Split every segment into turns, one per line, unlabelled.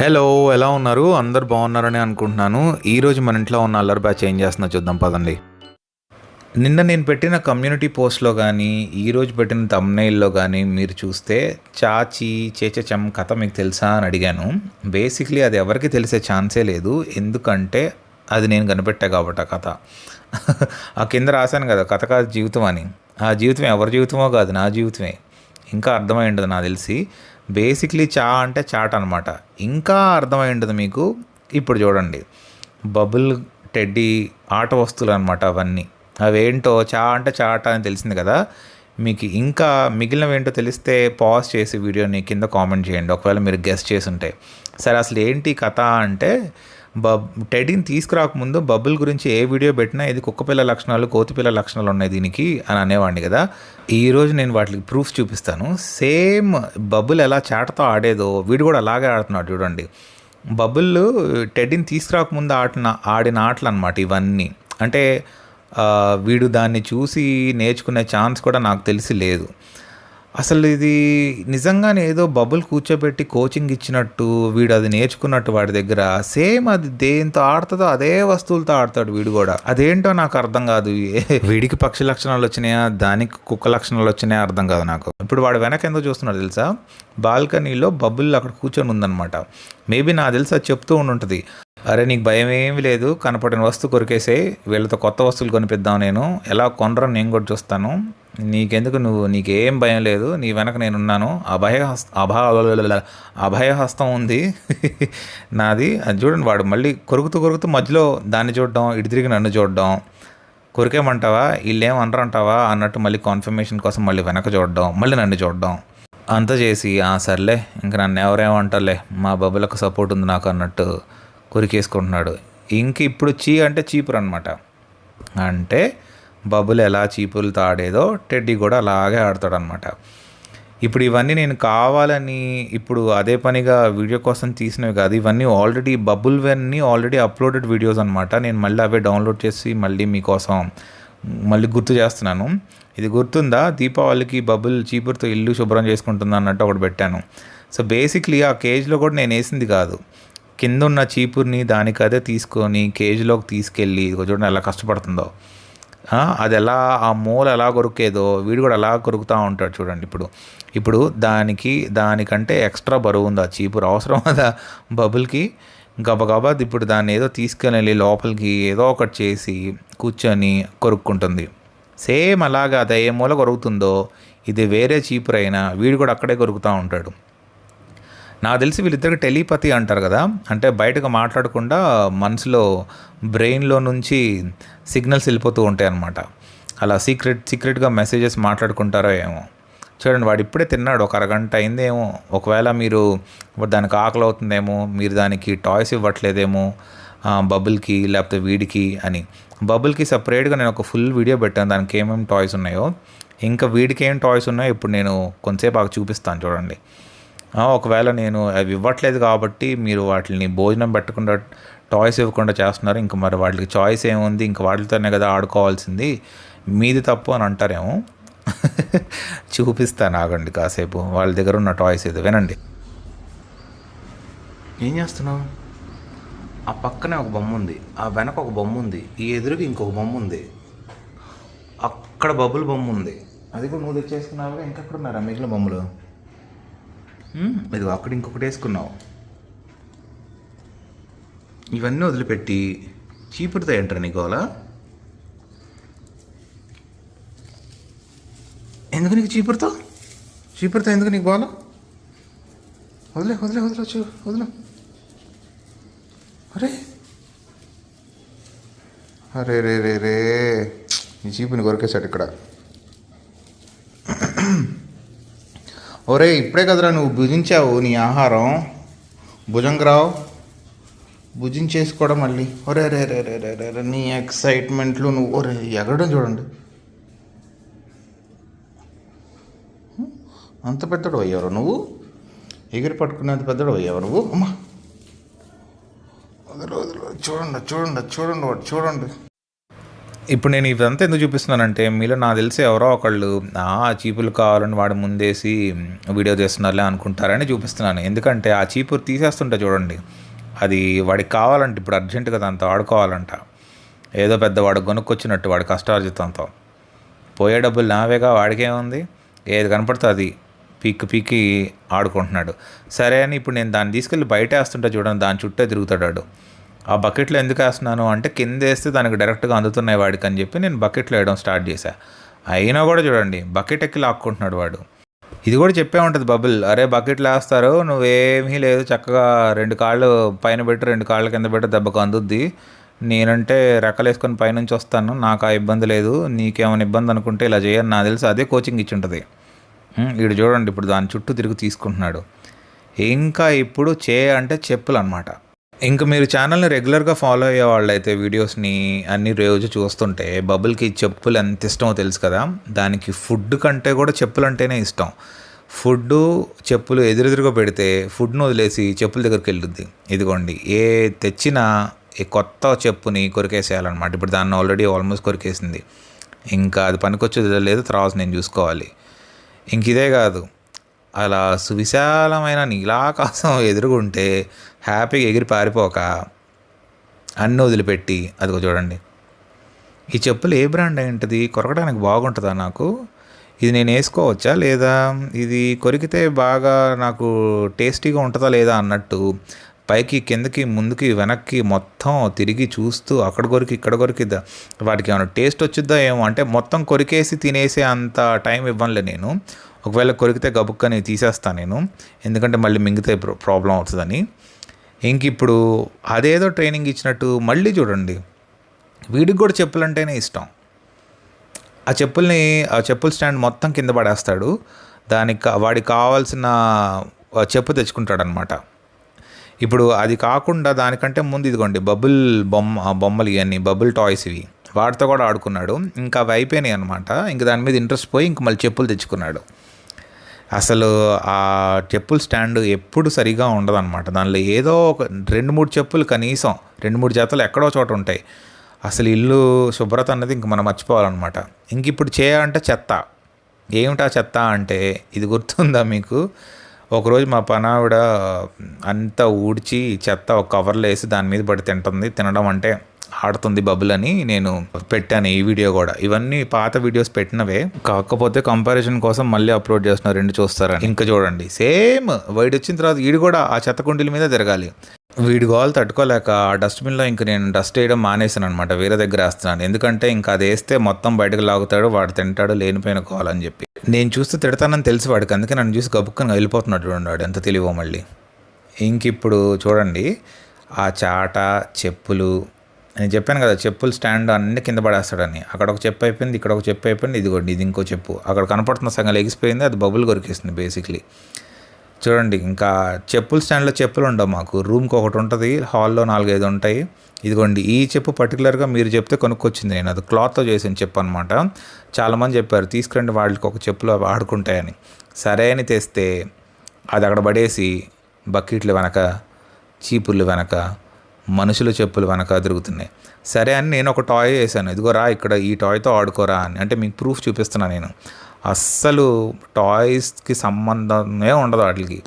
Hello ఎలా ఉన్నారు? అందరు బాగున్నారని అనుకుంటున్నాను. ఈరోజు మన ఇంట్లో ఉన్న అల్లరి బ్యాచ్ ఏం చేస్తున్నా చూద్దాం పదండి. నిన్న నేను పెట్టిన కమ్యూనిటీ పోస్ట్లో కానీ ఈరోజు పెట్టిన తమ్నైల్లో కానీ మీరు చూస్తే చాచి చేచచం కథ మీకు తెలుసా అని అడిగాను. బేసిక్లీ అది ఎవరికి తెలిసే ఛాన్సే లేదు. ఎందుకంటే అది నేను కనిపెట్టా కాబట్టి ఆ కథ. ఆ కింద రాశాను కదా కథ కాదు జీవితం అని. ఆ జీవితం ఎవరి జీవితమో కాదు నా జీవితమే. ఇంకా అర్థమై ఉండదు నాకు తెలిసి. బేసిక్లీ చా అంటే చాట్ అనమాట ఇంకా అర్థమై ఉండదు మీకు ఇప్పుడు చూడండి. బబుల్ టెడ్డీ ఆట వస్తువులు అనమాట అవన్నీ. అవేంటో చా అంటే చాట అని తెలిసింది కదా. మీకు ఇంకా మిగిలినవి ఏంటో తెలిస్తే పాజ్ చేసి వీడియోని కింద కామెంట్ చేయండి. ఒకవేళ మీరు గెస్ట్ చేసి ఉంటే. సరే అసలు ఏంటి కథ అంటే బబ్ టెడీని తీసుకురాకముందు బబుల్ గురించి ఏ వీడియో పెట్టినా ఇది కుక్కపిల్ల లక్షణాలు కోతిపిల్ల లక్షణాలు ఉన్నాయి దీనికి అని అనేవాడిని కదా. ఈరోజు నేను వాటికి ప్రూఫ్ చూపిస్తాను. సేమ్ బబుల్ ఎలా చాటతో ఆడేదో వీడు కూడా అలాగే ఆడుతున్నాడు చూడండి. బబుల్ టెడ్డీని తీసుకురాకముందు ఆడిన ఆడిన ఆటలు అనమాట ఇవన్నీ. అంటే వీడు దాన్ని చూసి నేర్చుకునే ఛాన్స్ కూడా నాకు తెలిసి లేదు. అసలు ఇది నిజంగానే ఏదో బబుల్ కూర్చోబెట్టి కోచింగ్ ఇచ్చినట్టు వీడు అది నేర్చుకున్నట్టు వాడి దగ్గర. సేమ్ అది దేంతో ఆడుతుందో అదే వస్తువులతో ఆడతాడు వీడు కూడా. అదేంటో నాకు అర్థం కాదు. ఏ- వీడికి పక్షి లక్షణాలు వచ్చినాయా? దానికి కుక్క లక్షణాలు వచ్చినాయా? అర్థం కాదు నాకు. ఇప్పుడు వాడు వెనక ఎంతో చూస్తున్నాడు తెలుసా? బాల్కనీలో బబుల్ అక్కడ కూర్చొని ఉందన్నమాట. మేబీ నాకు తెలిసి అది చెప్తూ ఉండుంటుంది. అరే నీకు భయం ఏమీ లేదు. కనపడిన వస్తువు కొరికేసే వీళ్ళతో కొత్త వస్తువులు కొనిపిద్దాం నేను. ఎలా కొనరా నేను కూడా చూస్తాను. నీకెందుకు నువ్వు? నీకేం భయం లేదు. నీ వెనక నేనున్నాను. అభయ హస్త అభా అభయహస్తం ఉంది. నాది. అది చూడండి వాడు మళ్ళీ కొరుకుతూ కొరుకుతూ మధ్యలో దాన్ని చూడడం ఇటు తిరిగి నన్ను చూడడం. కొరికేమంటావా? వీళ్ళేం అనరంటావా? అన్నట్టు మళ్ళీ కాన్ఫర్మేషన్ కోసం మళ్ళీ వెనక చూడడం మళ్ళీ నన్ను చూడడం. అంతా చేసి ఆ సర్లే ఇంకా నన్ను ఎవరేమంటారులే మా బబ్బులకు సపోర్ట్ ఉంది నాకు అన్నట్టు. కొరికేసుకుంటున్నాడు. ఇంక ఇప్పుడు చీ అంటే చీపురు అనమాట అంటే బబుల్ ఎలా చీపులతో ఆడేదో టెడ్డీ కూడా అలాగే ఆడతాడు అనమాట ఇప్పుడు ఇవన్నీ నేను కావాలని ఇప్పుడు అదే పనిగా వీడియో కోసం తీసినవి కాదు ఇవన్నీ ఆల్రెడీ బబుల్ వెన్ని ఆల్రెడీ అప్లోడెడ్ వీడియోస్ అనమాట నేను మళ్ళీ అవే డౌన్లోడ్ చేసి మళ్ళీ మీకోసం మళ్ళీ గుర్తు చేస్తున్నాను. ఇది గుర్తుందా? దీపావళికి బబుల్ చీపురుతో ఇల్లు శుభ్రం చేసుకుంటుందా అన్నట్టు ఒకటి పెట్టాను. సో బేసిక్లీ ఆ కేజ్లో కూడా నేను వేసింది కాదు. కింద ఉన్న చీపుర్ని దానికి అదే తీసుకొని కేజీలోకి తీసుకెళ్ళి చూడండి ఎలా కష్టపడుతుందో. అది ఎలా ఆ మూల ఎలా కొరుకేదో వీడు కూడా అలా కొరుకుతూ ఉంటాడు చూడండి ఇప్పుడు. ఇప్పుడు దానికి దానికంటే ఎక్స్ట్రా బరువు ఉంది ఆ చీపురు. అవసరం అదా బబుల్కి గబగబా ఇప్పుడు దాన్ని ఏదో తీసుకెళ్ళి లోపలికి ఏదో ఒకటి చేసి కూర్చొని కొరుక్కుంటుంది. సేమ్ అలాగా అది ఏ మూల కొరుకుతుందో ఇది వేరే చీపురైనా వీడు కూడా అక్కడే కొరుకుతూ ఉంటాడు. నాకు తెలిసి వీళ్ళిద్దరికి టెలిపతి అంటారు కదా. అంటే బయటకు మాట్లాడకుండా మనసులో బ్రెయిన్లో నుంచి సిగ్నల్స్ వెళ్ళిపోతూ ఉంటాయి అన్నమాట. అలా సీక్రెట్ సీక్రెట్గా మెసేజెస్ మాట్లాడుకుంటారో ఏమో. చూడండి వాడు ఇప్పుడే తిన్నాడు ఒక అరగంట అయిందేమో. ఒకవేళ మీరు దానికి ఆకలి అవుతుందేమో మీరు దానికి టాయ్స్ ఇవ్వట్లేదేమో బబుల్కి లేకపోతే వీడికి అని. బబుల్కి సపరేట్గా నేను ఒక ఫుల్ వీడియో పెట్టాను దానికి ఏమేమి టాయ్స్ ఉన్నాయో. ఇంకా వీడికి ఏం టాయ్స్ ఉన్నాయో ఇప్పుడు నేను కొంతసేపు బాగా చూపిస్తాను చూడండి. ఒకవేళ నేను అవి ఇవ్వట్లేదు కాబట్టి మీరు వాటిని భోజనం పెట్టకుండా టాయ్స్ ఇవ్వకుండా చేస్తున్నారు. ఇంకా మరి వాటికి చాయిస్ ఏముంది? ఇంకా వాటితోనే కదా ఆడుకోవాల్సింది. మీది తప్పు అని అంటారేమో? చూపిస్తాను ఆగండి కాసేపు. వాళ్ళ దగ్గర ఉన్న టాయ్స్ ఇది వినండి. ఏం చేస్తున్నావు? ఆ పక్కనే ఒక బొమ్మ ఉంది. ఆ వెనక ఒక బొమ్మ ఉంది. ఈ ఎదురుగా ఇంకొక బొమ్మ ఉంది. అక్కడ బబుల్ బొమ్మ ఉంది. అది కూడా నువ్వు తెచ్చేసుకున్నావు ఇంకెక్కడ ఉన్నారా మిగిలిన బొమ్మలు? ఇది అక్కడ ఇంకొకటి వేసుకున్నావు. ఇవన్నీ వదిలిపెట్టి చీపురుతో ఏంటారు నీకు గోల ఎందుకు నీకు చీపురుతో? చీపురుతో ఎందుకు నీకు గోల వదిలే వదిలే వదిలొచ్చు వదిలే. అరే. అరే రే రే రే. నీ చీపుని కొరికేశాడు ఇక్కడ. ఒరే ఇప్పుడే కదరా నువ్వు భుజించావు నీ ఆహారం. భుజంగరావు భుజించేసుకోవడం మళ్ళీ. ఒరే రే రే రే రే రే నీ ఎక్సైట్మెంట్లు నువ్వు. ఒరే ఎగరడం చూడండి. అంత పెద్దడు అయ్యారు నువ్వు? ఎగిరి పట్టుకునేంత పెద్దడు అయ్యావు నువ్వు? అమ్మా. వదిలే వదిలే. చూడండి చూడండి చూడండి వాడు చూడండి. ఇప్పుడు నేను ఇదంతా ఎందుకు చూపిస్తున్నానంటే మీలో నాకు తెలిసి ఎవరో ఒకళ్ళు ఆ చీపులు కావాలని వాడు ముందేసి వీడియో చేస్తున్నారులే అనుకుంటారని చూపిస్తున్నాను. ఎందుకంటే ఆ చీపురు తీసేస్తుంటే చూడండి అది వాడికి కావాలంటే ఇప్పుడు అర్జెంటుగా దాంతో ఆడుకోవాలంట. ఏదో పెద్ద వాడు కొనుక్కొచ్చినట్టు వాడి కష్టార్జితంతో. పోయే డబ్బులు నావేగా వాడికేముంది ఏది కనపడుతుంది అది పీక్కి పీక్కి ఆడుకుంటున్నాడు. సరే అని ఇప్పుడు నేను దాన్ని తీసుకెళ్ళి బయట వేస్తుంటే చూడండి దాని చుట్టే తిరుగుతాడు ఆ బకెట్లో ఎందుకు వేస్తున్నాను అంటే కింద వేస్తే దానికి డైరెక్ట్గా అందుతున్నాయి వాడికి అని చెప్పి నేను బకెట్లో వేయడం స్టార్ట్ చేశాను అయినా కూడా చూడండి బకెట్ ఎక్కి లాక్కుంటున్నాడు వాడు. ఇది కూడా చెప్పే ఉంటుంది బబుల్ అరే బకెట్లు వేస్తారు నువ్వేమీ లేదు చక్కగా రెండు కాళ్ళు పైన పెట్టి రెండు కాళ్ళ కింద పెట్టి దెబ్బకు అందుద్ది. నేనంటే రెక్కలేసుకొని పైనుంచి వస్తాను నాకు ఆ ఇబ్బంది లేదు నీకేమైనా ఇబ్బంది అనుకుంటే ఇలా చేయని నాకు తెలిసి అదే కోచింగ్ ఇచ్చి ఉంటుంది. వీడు చూడండి ఇప్పుడు దాని చుట్టూ తిరిగి తీసుకుంటున్నాడు. ఇంకా ఇప్పుడు చే అంటే చెప్పులు అనమాట ఇంకా మీరు ఛానల్ని రెగ్యులర్గా ఫాలో అయ్యే వాళ్ళైతే వీడియోస్ని అన్ని రోజు చూస్తుంటే బబుల్కి చెప్పులు ఎంత ఇష్టమో తెలుసు కదా? దానికి ఫుడ్ కంటే కూడా చెప్పులు అంటేనే ఇష్టం. ఫుడ్ చెప్పులు ఎదురెదురుగా పెడితే ఫుడ్ను వదిలేసి చెప్పుల దగ్గరికి వెళ్ళుద్ది. ఇదిగోండి ఏ తెచ్చినా ఈ కొత్త చెప్పుని కొరికేసేయాలన్నమాట. ఇప్పుడు దాన్ని ఆల్రెడీ ఆల్మోస్ట్ కొరికేసింది. ఇంకా అది పనికొచ్చేది లేదు తర్వాత నేను చూసుకోవాలి. ఇంక ఇదే కాదు అలా సువిశాలమైన నీలాకాశం ఎదురుగుంటే హ్యాపీగా ఎగిరి పారిపోక అన్ని వదిలిపెట్టి అదిగో చూడండి. ఈ చెప్పులు ఏ బ్రాండ్ అయి ఉంటుంది కొరకడానికి బాగుంటుందా నాకు? ఇది నేను వేసుకోవచ్చా లేదా? ఇది కొరికితే బాగా నాకు టేస్టీగా ఉంటుందా లేదా అన్నట్టు పైకి కిందకి ముందుకి వెనక్కి మొత్తం తిరిగి చూస్తూ అక్కడ కొరికి ఇక్కడ కొరికి వాటికి ఏమైనా టేస్ట్ వచ్చిద్దా ఏమో? అంటే మొత్తం కొరికేసి తినేసే అంత టైం ఇవ్వనులే నేను. ఒకవేళ కొరికితే గబుక్కని తీసేస్తాను నేను. ఎందుకంటే మళ్ళీ మింగితే ప్రాబ్లం అవుతుందని. ఇంక ఇప్పుడు అదేదో ట్రైనింగ్ ఇచ్చినట్టు మళ్ళీ చూడండి. వీడికి కూడా చెప్పులంటేనే ఇష్టం. ఆ చెప్పుల్ని ఆ చెప్పుల స్టాండ్ మొత్తం కింద పడేస్తాడు. దానికి వాడికి కావాల్సిన చెప్పు తెచ్చుకుంటాడనమాట. ఇప్పుడు అది కాకుండా దానికంటే ముందు ఇదిగోండి బబుల్ బొమ్మ బొమ్మలు ఇవన్నీ బబుల్ టాయ్స్ ఇవి. వాటితో కూడా ఆడుకున్నాడు. ఇంకా అవి అయిపోయినాయి అనమాట ఇంకా దాని మీద ఇంట్రెస్ట్ పోయి ఇంక మళ్ళీ చెప్పులు తెచ్చుకున్నాడు. అసలు ఆ చెప్పుల స్టాండ్ ఎప్పుడు సరిగా ఉండదన్నమాట. దానిలో ఏదో ఒక రెండు మూడు చెప్పులు కనీసం రెండు మూడు జతలు ఎక్కడో చోట ఉంటాయి. అసలు ఇల్లు శుభ్రత అన్నది ఇంక మనం మర్చిపోవాలన్నమాట. ఇంక ఇప్పుడు చేయాలంటే చెత్త. ఏమిటా చెత్త అంటే ఇది గుర్తుందా మీకు? ఒకరోజు మా పనావిడ అంతా ఊడ్చి చెత్త ఒక కవర్లో వేసి దాని మీద పడి తింటుంది. తినడం అంటే ఆడుతుంది బబుల్ అని నేను పెట్టాను ఈ వీడియో కూడా. ఇవన్నీ పాత వీడియోస్ పెట్టినవే. కాకపోతే కంపారిజన్ కోసం మళ్ళీ అప్లోడ్ చేస్తున్నారు రెండు చూస్తారని. ఇంకా చూడండి. సేమ్ వైడ్ వచ్చిన తర్వాత వీడు కూడా ఆ చెత్త కుండీల మీద తిరగాలి. వీడి గోలు తట్టుకోలేక ఆ డస్ట్బిన్లో ఇంక నేను డస్ట్ వేయడం మానేసాను అనమాట వేరే దగ్గర వేస్తున్నాను. ఎందుకంటే ఇంకా అది వేస్తే మొత్తం బయటకు లాగుతాడు వాడు తింటాడు లేనిపోయిన గోల్ అని చెప్పి. నేను చూస్తే తిడతానని తెలిసి వాడికి. అందుకే నన్ను చూసి గబుక్కని వెళ్ళిపోతున్నాడు చూడండి వాడు. ఎంత తెలివో మళ్ళీ. ఇంక ఇప్పుడు చూడండి. ఆ చాట చెప్పులు నేను చెప్పాను కదా చెప్పులు స్టాండ్ అన్ని కింద పడేస్తాడని. అక్కడ ఒక చెప్పు అయిపోయింది ఇక్కడ ఒక చెప్పు అయిపోయింది ఇదిగోండి ఇది ఇంకో చెప్పు. అక్కడ కనపడుతున్న సంగతి ఎగిసిపోయింది అది బబుల్ కొరికేస్తుంది బేసిక్లీ చూడండి ఇంకా చెప్పుల స్టాండ్లో చెప్పులు ఉండవు మాకు. రూమ్కి ఒకటి ఉంటుంది హాల్లో నాలుగైదు ఉంటాయి. ఇదిగోండి ఈ చెప్పు పర్టికులర్గా మీరు చెప్తే కొనుక్కొచ్చింది నేను. అది క్లాత్తో చేసిన చెప్పు అనమాట చాలామంది చెప్పారు తీసుకురండి వాళ్ళకి ఒక చెప్పులు ఆడుకుంటాయని. సరే అని తెస్తే అది అక్కడ పడేసి బకెట్లు వెనక చీపుర్లు వెనక మనుషుల చెప్పులు వెనక తిరుగుతున్నాయి. సరే అని నేను ఒక టాయ్ వేసాను ఇదిగో రా ఇక్కడ ఈ టాయ్తో ఆడుకోరా అని. అంటే మీకు ప్రూఫ్ చూపిస్తున్నా నేను. అస్సలు టాయ్స్కి సంబంధమే ఉండదు వాటికి.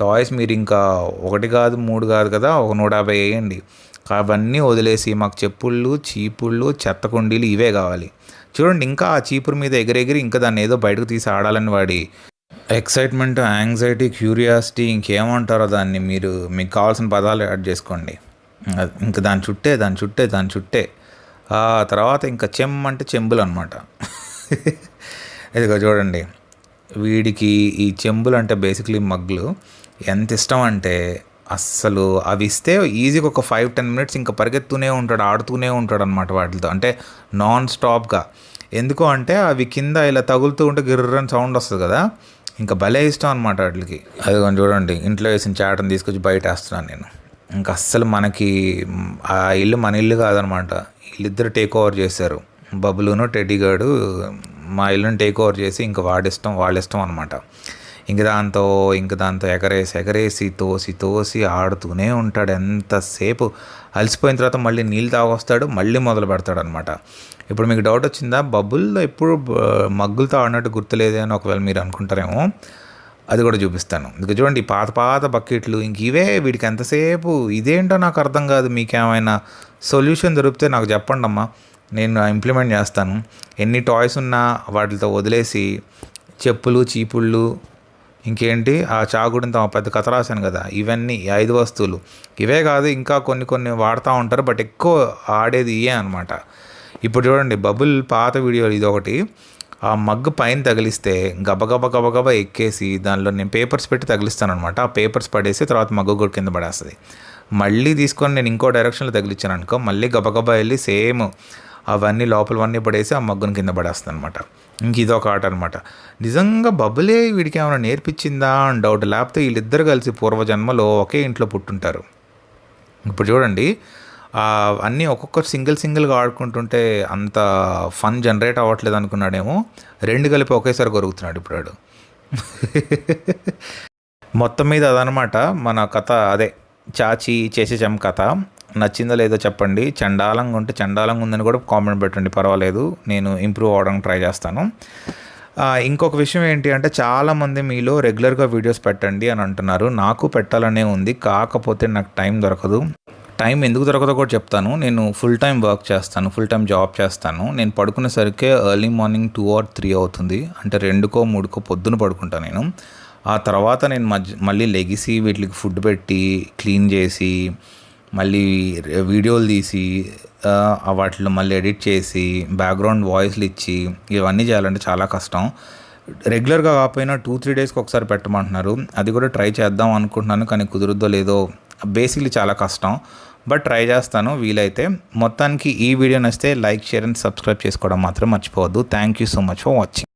టాయ్స్ మీరు ఇంకా ఒకటి కాదు మూడు కాదు కదా ఒక నూట యాభై వేయండి. అవన్నీ వదిలేసి మాకు చెప్పుళ్ళు చీపుళ్ళు చెత్త కుండీలు ఇవే కావాలి. చూడండి ఇంకా ఆ చీపురు మీద ఎగిరెగిరి ఇంకా దాన్ని ఏదో బయటకు తీసి ఆడాలని వాడి ఎక్సైట్మెంట్ యాంగ్జైటీ క్యూరియాసిటీ ఇంకేమంటారో దాన్ని మీరు మీకు కావాల్సిన పదాలు యాడ్ చేసుకోండి. ఇంకా దాని చుట్టే దాని చుట్టే దాని చుట్టే. ఆ తర్వాత ఇంకా చెమ్ అంటే చెంబులు అనమాట ఇదిగో చూడండి. వీడికి ఈ చెంబులు అంటే బేసిక్లీ మగ్గులు. ఎంత ఇష్టం అంటే అస్సలు అవి ఇస్తే ఈజీగా ఒక ఫైవ్ టెన్ మినిట్స్ ఇంకా పరిగెత్తూనే ఉంటాడు ఆడుతూనే ఉంటాడు అనమాట వాటితో. అంటే నాన్ స్టాప్గా ఎందుకు అంటే అవి కింద ఇలా తగులుతూ ఉంటే గిర్రని సౌండ్ వస్తుంది కదా. ఇంకా భలే ఇష్టం అనమాట వాటికి. అది కొంచెం చూడండి. ఇంట్లో వేసిన చాటను తీసుకొచ్చి బయట వేస్తున్నాను నేను. ఇంకా అస్సలు మనకి ఆ ఇల్లు మన ఇల్లు కాదనమాట. వీళ్ళిద్దరు టేక్ ఓవర్ చేశారు. బబులును టెడ్డీగాడు మా ఇల్లును టేక్ ఓవర్ చేసి ఇంకా వాడిష్టం వాళ్ళిష్టం అనమాట. ఇంక దాంతో ఇంక దాంతో ఎగరేసి ఎగరేసి తోసి తోసి ఆడుతూనే ఉంటాడు ఎంతసేపు. అలసిపోయిన తర్వాత మళ్ళీ నీళ్ళు తాగొస్తాడు మళ్ళీ మొదలు పెడతాడు అనమాట. ఇప్పుడు మీకు డౌట్ వచ్చిందా? బబుల్లో ఎప్పుడు మగ్గులతో ఆడినట్టు గుర్తులేదే అని ఒకవేళ మీరు అనుకుంటారేమో. అది కూడా చూపిస్తాను. ఇంకా చూడండి పాత పాత బకెట్లు ఇంక ఇవే వీడికి ఎంతసేపు ఇదేంటో నాకు అర్థం కాదు మీకేమైనా సొల్యూషన్ దొరికితే నాకు చెప్పండి అమ్మా. నేను ఇంప్లిమెంట్ చేస్తాను. ఎన్ని టాయ్స్ ఉన్నా వాటితో వదిలేసి చెప్పులు చీపుళ్ళు ఇంకేంటి ఆ చాకుడితో పెద్ద కథ రాశాను కదా ఇవన్నీ ఐదు వస్తువులు. ఇవే కాదు ఇంకా కొన్ని కొన్ని వాడుతూ ఉంటారు బట్ ఎక్కువ ఆడేది ఇయే అనమాట ఇప్పుడు చూడండి బబుల్ పాత వీడియోలు ఇది ఒకటి ఆ మగ్గు పైన తగిలిస్తే గబగబ గబగబ ఎక్కేసి దానిలో నేను పేపర్స్ పెట్టి తగిలిస్తాను అనమాట ఆ పేపర్స్ పడేసి తర్వాత మగ్గు కూడా కింద పడేస్తుంది. మళ్ళీ తీసుకొని నేను ఇంకో డైరెక్షన్లో తగిలించాను అనుకో మళ్ళీ గబగబా వెళ్ళి సేమ్ అవన్నీ లోపలవన్నీ పడేసి ఆ మగ్గుని కింద పడేస్తుంది అనమాట ఇంక ఇదొక ఆట అనమాట నిజంగా బబులే వీడికి ఏమైనా నేర్పించిందా అని డౌట్ లేకపోతే వీళ్ళిద్దరు కలిసి పూర్వజన్మలో ఒకే ఇంట్లో పుట్టుంటారు. ఇప్పుడు చూడండి అన్నీ ఒక్కొక్కరు సింగిల్ సింగిల్గా ఆడుకుంటుంటే అంత ఫన్ జనరేట్ అవ్వట్లేదు అనుకున్నాడేమో. రెండు కలిపి ఒకేసారి కొరుకుతున్నాడు ఇప్పుడు వాడు. మొత్తం మీద అదనమాట మన కథ అదే చాచి చేసేచం కథ. నచ్చిందో లేదో చెప్పండి. చండాలంగా ఉంటే చండాలంగా ఉందని కూడా కామెంట్ పెట్టండి. పర్వాలేదు. నేను ఇంప్రూవ్ అవ్వడానికి ట్రై చేస్తాను. ఇంకొక విషయం ఏంటి అంటే చాలామంది మీలో రెగ్యులర్గా వీడియోస్ పెట్టండి అని అంటున్నారు. నాకు పెట్టాలనే ఉంది. కాకపోతే నాకు టైం దొరకదు. టైం ఎందుకు దొరకదో కూడా చెప్తాను. నేను ఫుల్ టైం వర్క్ చేస్తాను ఫుల్ టైం జాబ్ చేస్తాను. నేను పడుకునేసరికే early morning two or three అవుతుంది. అంటే రెండుకో మూడుకో పొద్దున పడుకుంటాను నేను. ఆ తర్వాత నేను మధ్య మళ్ళీ లెగిసి వీటికి ఫుడ్ పెట్టి క్లీన్ చేసి మళ్ళీ వీడియోలు తీసి వాటిలో మళ్ళీ ఎడిట్ చేసి బ్యాక్గ్రౌండ్ వాయిస్లు ఇచ్చి ఇవన్నీ చేయాలంటే చాలా కష్టం. రెగ్యులర్గా కాకపోయినా టూ త్రీ డేస్కి ఒకసారి పెట్టమంటున్నారు. అది కూడా ట్రై చేద్దాం అనుకుంటున్నాను కానీ కుదురుద్దో లేదో బేసిక్లీ చాలా కష్టం. బట్ ట్రై చేస్తాను వీలైతే. మొత్తానికి ఈ వీడియో నచ్చితే లైక్ షేర్ అండ్ సబ్స్క్రైబ్ చేసుకోవడం మాత్రం మర్చిపోవద్దు. Thank you so much for watching